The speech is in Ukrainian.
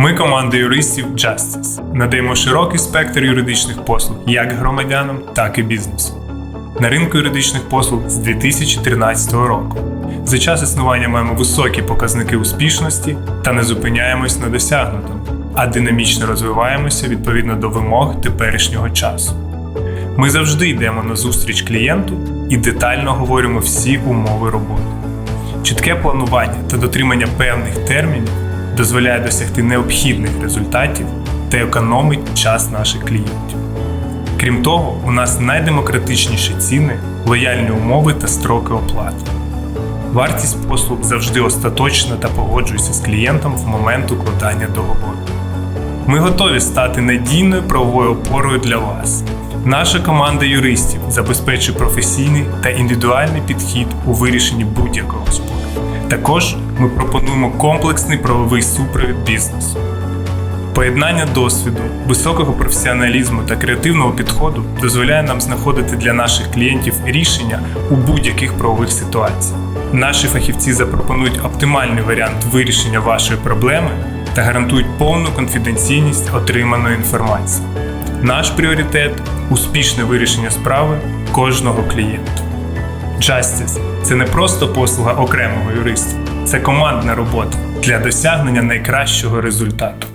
Ми команда юристів Justice. Надаємо широкий спектр юридичних послуг як громадянам, так і бізнесу. На ринку юридичних послуг з 2013 року. За час існування маємо високі показники успішності та не зупиняємось на досягнутому, а динамічно розвиваємося відповідно до вимог теперішнього часу. Ми завжди йдемо на зустріч клієнту і детально говоримо всі умови роботи. Чітке планування та дотримання певних термінів дозволяє досягти необхідних результатів та економить час наших клієнтів. Крім того, у нас найдемократичніші ціни, лояльні умови та строки оплати. Вартість послуг завжди остаточна та погоджується з клієнтом в момент укладання договору. Ми готові стати надійною правовою опорою для вас. Наша команда юристів забезпечує професійний та індивідуальний підхід у вирішенні будь-якого спору. Також ми пропонуємо комплексний правовий супровід бізнесу. Поєднання досвіду, високого професіоналізму та креативного підходу дозволяє нам знаходити для наших клієнтів рішення у будь-яких правових ситуаціях. Наші фахівці запропонують оптимальний варіант вирішення вашої проблеми та гарантують повну конфіденційність отриманої інформації. Наш пріоритет успішне вирішення справи кожного клієнта. Justice – це не просто послуга окремого юриста, це командна робота для досягнення найкращого результату.